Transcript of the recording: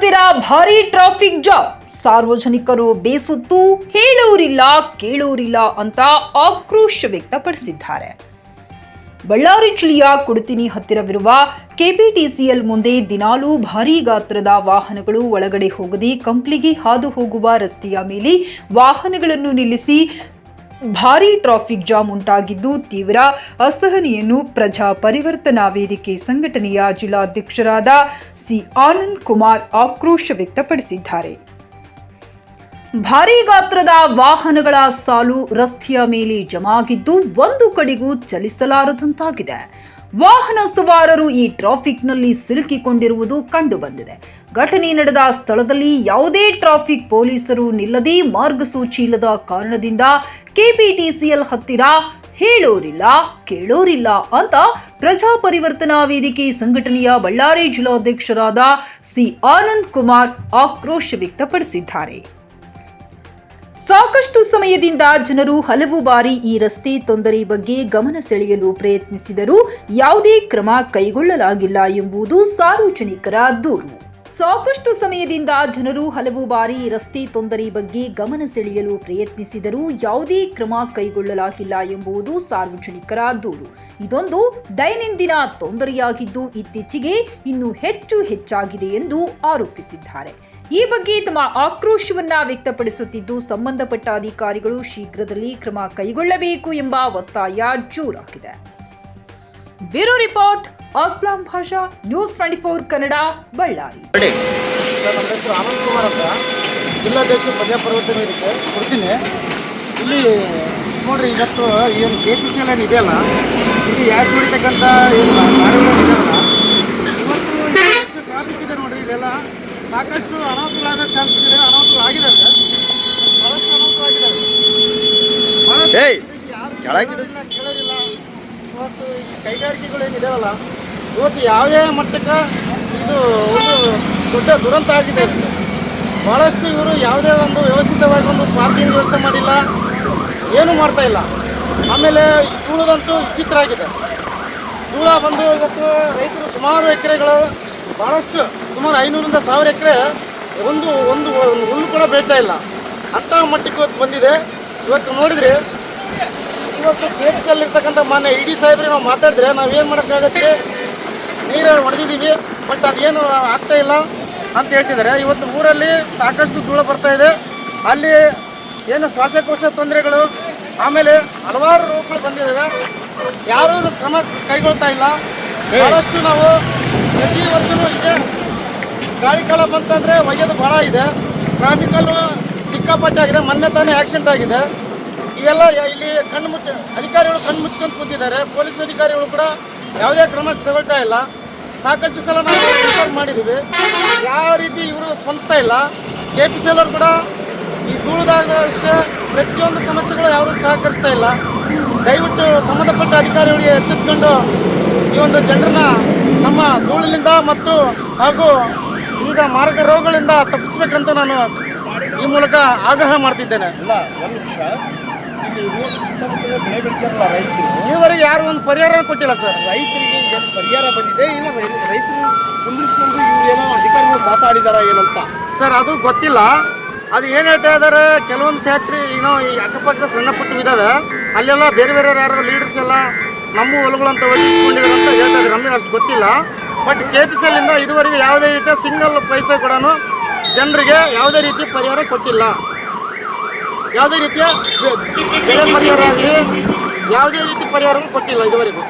ಭಾರಿ traffic jam ಸಾರ್ವಜನಿಕರು ಬೇಸತ್ತು, ಹೇಳೋರಿಲ್ಲ, ಕೇಳೋರಿಲ್ಲ ಅಂತ ಆಕ್ರೋಶ ವ್ಯಕ್ತಪಡಿಸಿದ್ದಾರೆ. ಬಳ್ಳಾರಿ ಜಿಲ್ಲೆಯ ಕುಡುತಿನಿ ಹತ್ತಿರವಿರುವ ಕೆಪಿಟಿಸಿಎಲ್ ಮುಂದೆ ದಿನಾಲೂ ಭಾರೀ ಗಾತ್ರದ ವಾಹನಗಳು ಒಳಗಡೆ ಹೋಗದೆ ಕಂಪ್ಲಿಗೆ ಹಾದು ಹೋಗುವ ರಸ್ತೆಯ ಮೇಲೆ ವಾಹನಗಳನ್ನು ನಿಲ್ಲಿಸಿ ಭಾರೀ ಟ್ರಾಫಿಕ್ ಜಾಮ್ ಉಂಟಾಗಿದ್ದು ತೀವ್ರ ಅಸಹನೆಯನ್ನು ಪ್ರಜಾ ಪರಿವರ್ತನಾ ವೇದಿಕೆ ಸಂಘಟನೆಯ ಜಿಲ್ಲಾಧ್ಯಕ್ಷರಾದ ಸಿ ಆನಂದ್ ಕುಮಾರ್ ಆಕ್ರೋಶ ವ್ಯಕ್ತಪಡಿಸಿದ್ದಾರೆ. ಭಾರೀ ಗಾತ್ರದ ವಾಹನಗಳ ಸಾಲು ರಸ್ತೆಯ ಮೇಲೆ ಜಮಾಗಿದ್ದು ಒಂದು ಕಡೆಗೂ ಚಲಿಸಲಾರದಂತಾಗಿದೆ. ವಾಹನ ಸವಾರರು ಈ ಟ್ರಾಫಿಕ್ನಲ್ಲಿ ಸಿಲುಕಿಕೊಂಡಿರುವುದು ಕಂಡುಬಂದಿದೆ. ಘಟನೆ ನಡೆದ ಸ್ಥಳದಲ್ಲಿ ಯಾವುದೇ ಟ್ರಾಫಿಕ್ ಪೊಲೀಸರು ನಿಲ್ಲದೆ ಮಾರ್ಗಸೂಚಿ ಇಲ್ಲದ ಕಾರಣದಿಂದ ಕೆಪಿಟಿಸಿಎಲ್ ಹತ್ತಿರ ಹೇಳೋರಿಲ್ಲ, ಕೇಳೋರಿಲ್ಲ ಅಂತ ಪ್ರಜಾ ಪರಿವರ್ತನಾ ವೇದಿಕೆ ಸಂಘಟನೆಯ ಬಳ್ಳಾರಿ ಜಿಲ್ಲಾಧ್ಯಕ್ಷರಾದ ಸಿ ಆನಂದ್ ಕುಮಾರ್ ಆಕ್ರೋಶ ವ್ಯಕ್ತಪಡಿಸಿದ್ದಾರೆ. ಸಾಕಷ್ಟು ಸಮಯದಿಂದ ಜನರು ಹಲವು ಬಾರಿ ಈ ರಸ್ತೆ ತೊಂದರೆ ಬಗ್ಗೆ ಗಮನ ಸೆಳೆಯಲು ಪ್ರಯತ್ನಿಸಿದರೂ ಯಾವುದೇ ಕ್ರಮ ಕೈಗೊಳ್ಳಲಾಗಿಲ್ಲ ಎಂಬುದು ಸಾರ್ವಜನಿಕರ ದೂರು. ಸಾಕಷ್ಟು ಸಮಯದಿಂದ ಜನರು ಹಲವು ಬಾರಿ ರಸ್ತೆ ತೊಂದರೆ ಬಗ್ಗೆ ಗಮನ ಸೆಳೆಯಲು ಪ್ರಯತ್ನಿಸಿದರೂ ಯಾವುದೇ ಕ್ರಮ ಕೈಗೊಳ್ಳಲಾಗಿಲ್ಲ ಎಂಬುದು ಸಾರ್ವಜನಿಕರ ದೂರು. ಇದೊಂದು ದೈನಂದಿನ ತೊಂದರೆಯಾಗಿದ್ದು ಇತ್ತೀಚೆಗೆ ಇನ್ನೂ ಹೆಚ್ಚು ಹೆಚ್ಚಾಗಿದೆ ಎಂದು ಆರೋಪಿಸಿದ್ದಾರೆ. ಈ ಬಗ್ಗೆ ತಮ್ಮ ಆಕ್ರೋಶವನ್ನ ವ್ಯಕ್ತಪಡಿಸುತ್ತಿದ್ದು ಸಂಬಂಧಪಟ್ಟ ಅಧಿಕಾರಿಗಳು ಶೀಘ್ರದಲ್ಲಿ ಕ್ರಮ ಕೈಗೊಳ್ಳಬೇಕು ಎಂಬ ಒತ್ತಾಯ ಜೋರಾಗಿದೆ. Bureau report Aslam Basha news twenty four Kannada Ballari. ನಮ್ಮ ಹೆಸರು ಆನಂದ್ ಕುಮಾರ್ ಅಂತ. ಜಿಲ್ಲಾಧ್ಯಕ್ಷ ಪ್ರಜಾಪರಿವರ್ತನೆ ಇರುತ್ತೆ ಕೊಡ್ತೀನಿ. ಇಲ್ಲಿ ನೋಡ್ರಿ ಇವತ್ತು ಏನು ಕೆ ಪಿ ಸಿ ಎಲ್ ಏನು ಇದೆಯಲ್ಲ? ಇಲ್ಲಿ ಯಾಸ್ ಹೊಡಿತಕ್ಕಂಥ ಏನು ಗಾಡಿಗಳಿದಾವಲ್ಲ ಇವತ್ತು ಇಲ್ಲಿ ಹೆಚ್ಚು ಟ್ರಾಫಿಕ್ ಇದೆ ನೋಡ್ರಿ ಇದೆಲ್ಲ ಸಾಕಷ್ಟು ಅನಾಹುತಗಳು ಆಗೋ ಚಾನ್ಸ್ ಇದೆ ಅನಾಹುತಗಳು ಆಗಿದೆ ಭಾಳಷ್ಟು ಅನಾಥ ಆಗಿದೆ ಯಾರು ಕೆಳಗೆ- ಕೇಳೋರಿಲ್ಲ, ಕೇಳೋರಿಲ್ಲ ಇವತ್ತು ಈ ಇವತ್ತು ಯಾವುದೇ ಮಟ್ಟಕ್ಕೆ ಇದು ಒಂದು ದೊಡ್ಡ ದುರಂತ ಆಗಿದೆ. ಭಾಳಷ್ಟು ಇವರು ಯಾವುದೇ ಒಂದು ವ್ಯವಸ್ಥಿತವಾಗಿ ಒಂದು ಪಾರ್ಕಿಂಗ್ ವ್ಯವಸ್ಥೆ ಮಾಡಿಲ್ಲ, ಏನೂ ಮಾಡ್ತಾ ಇಲ್ಲ. ಆಮೇಲೆ ಧೂಳದಂತೂ ವಿಚಿತ್ರ ಆಗಿದೆ. ಧೂಳ ಬಂದು ಇವತ್ತು ರೈತರು ಸುಮಾರು ಎಕರೆಗಳು ಭಾಳಷ್ಟು ಸುಮಾರು ಐನೂರಿಂದ ಸಾವಿರ ಎಕರೆ ಒಂದು ಒಂದು ಒಂದು ಹುಲ್ಲು ಕೂಡ ಬೆಳೀತಾ ಇಲ್ಲ. ಅಂತ ಮಟ್ಟಕ್ಕೆ ಇವತ್ತು ಬಂದಿದೆ. ಇವತ್ತು ನೋಡಿದ್ರೆ ಇವತ್ತು ಕೇಸಲ್ಲಿ ಇರ್ತಕ್ಕಂಥ ಮಾನ್ಯ ಇ ಡಿ ಸಾಹೇಬ್ರಿಗೆ ನಾವು ಮಾತಾಡಿದ್ರೆ ನಾವು ಏನು ಮಾಡೋಕ್ಕಾಗತ್ತೆ? ನೀರು ಹೊಡೆದಿದ್ದೀವಿ ಬಟ್ ಅದೇನು ಆಗ್ತಾ ಇಲ್ಲ ಅಂತ ಹೇಳ್ತಿದ್ದಾರೆ. ಇವತ್ತು ಊರಲ್ಲಿ ಸಾಕಷ್ಟು ಧೂಳು ಬರ್ತಾ ಇದೆ. ಅಲ್ಲಿ ಏನು ಶ್ವಾಸಕೋಶ ತೊಂದರೆಗಳು, ಆಮೇಲೆ ಹಲವಾರು ರೋಗಗಳು ಬಂದಿದ್ದಾವೆ. ಯಾರೂ ಕ್ರಮ ಕೈಗೊಳ್ತಾ ಇಲ್ಲ. ಬಹಳಷ್ಟು ನಾವು ಪ್ರತಿ ವರ್ಷವೂ ಇದೆ. ಗಾಳಿ ಕಾಲ ಬಂತಂದ್ರೆ ಒಯ್ಯೋದು ಭಾಳ ಇದೆ. ಟ್ರಾಫಿಕಲ್ಲೂ ಸಿಕ್ಕಾಪಟ್ಟೆ ಆಗಿದೆ. ಮೊನ್ನೆ ತಾನೇ ಆಕ್ಸಿಡೆಂಟ್ ಆಗಿದೆ. ಇವೆಲ್ಲ ಇಲ್ಲಿ ಕಣ್ಣು ಮುಚ್ಚ ಅಧಿಕಾರಿಗಳು ಕಣ್ಣು ಮುಚ್ಕೊಂಡು ಕೂತಿದ್ದಾರೆ. ಪೊಲೀಸ್ ಅಧಿಕಾರಿಗಳು ಕೂಡ ಯಾವುದೇ ಕ್ರಮ ತಗೊಳ್ತಾ ಇಲ್ಲ. ಸಾಕಷ್ಟು ಸಲ ನಾವು ರಿಪೋರ್ಟ್ ಮಾಡಿದ್ದೀವಿ. ಯಾವ ರೀತಿ ಇವರು ಸ್ಪಂದಿಸ್ತಾ ಇಲ್ಲ. ಕೆ ಪಿ ಸಿ ಅವರು ಕೂಡ ಈ ದೂಳದಾಗ ಪ್ರತಿಯೊಂದು ಸಮಸ್ಯೆಗಳು ಯಾರು ಸಹಕರಿಸ್ತಾ ಇಲ್ಲ. ದಯವಿಟ್ಟು ಸಂಬಂಧಪಟ್ಟ ಅಧಿಕಾರಿಗಳಿಗೆ ಎಚ್ಚೆತ್ಕೊಂಡು ಈ ಒಂದು ಜನರನ್ನ ನಮ್ಮ ಧೂಳಿನಿಂದ ಮತ್ತು ಹಾಗೂ ಈಗ ಮಾರಕ ರೋಗಗಳಿಂದ ತಪ್ಪಿಸ್ಬೇಕಂತ ನಾನು ಈ ಮೂಲಕ ಆಗ್ರಹ ಮಾಡ್ತಿದ್ದೇನೆ. ಇಲ್ಲ, ಒಂದು ಬೆಳೆ ಈವರೆಗೆ ಯಾರು ಒಂದು ಪರಿಹಾರ ಕೊಟ್ಟಿಲ್ಲ ಸರ್. ರೈತರಿಗೆ ಪರಿಹಾರ ಬಂದಿದೆ? ಇಲ್ಲ ರೈತರು ಕುಂದಿರಿಸ್ಕೊಂಡು ಇವ್ರು ಏನೋ ಅಧಿಕಾರಿಗಳು ಮಾತಾಡಿದಾರ ಏನಂತ? ಸರ್, ಅದು ಗೊತ್ತಿಲ್ಲ. ಅದು ಏನು ಹೇಳ್ತಾ ಇದ್ದಾರೆ ಕೆಲವೊಂದು ಫ್ಯಾಕ್ಟ್ರಿ ಏನೋ ಈ ಅಕ್ಕಪಕ್ಕ ಸಣ್ಣ ಪುಟ್ಟ ಇದ್ದಾವೆ ಅಲ್ಲೆಲ್ಲ ಬೇರೆ ಬೇರೆ ಯಾರು ಲೀಡರ್ಸ್ ಎಲ್ಲ ನಮ್ಮ ಹೊಲಗಳಂತ ಅಂತ ವಹಿಸ್ಕೊಂಡಿದ್ದಾರೆ ಅಂತ ಹೇಳ್ತಾ ನಮಗೆ ಅಷ್ಟು ಗೊತ್ತಿಲ್ಲ. ಬಟ್ ಕೆ ಪಿ ಸಿ ಎಲ್ಲಿಂದ ಇದುವರೆಗೆ ಯಾವುದೇ ರೀತಿಯ ಸಿಂಗಲ್ ಪೈಸೆ ಕೂಡ ಜನರಿಗೆ ಯಾವುದೇ ರೀತಿ ಪರಿಹಾರ ಕೊಟ್ಟಿಲ್ಲ. ಯಾವುದೇ ರೀತಿಯ ಬೆಳೆ ಪರಿಹಾರ ಆಗಲಿ ಯಾವುದೇ ರೀತಿ ಪರಿಹಾರವೂ ಕೊಟ್ಟಿಲ್ಲ ಇದುವರೆಗೂ.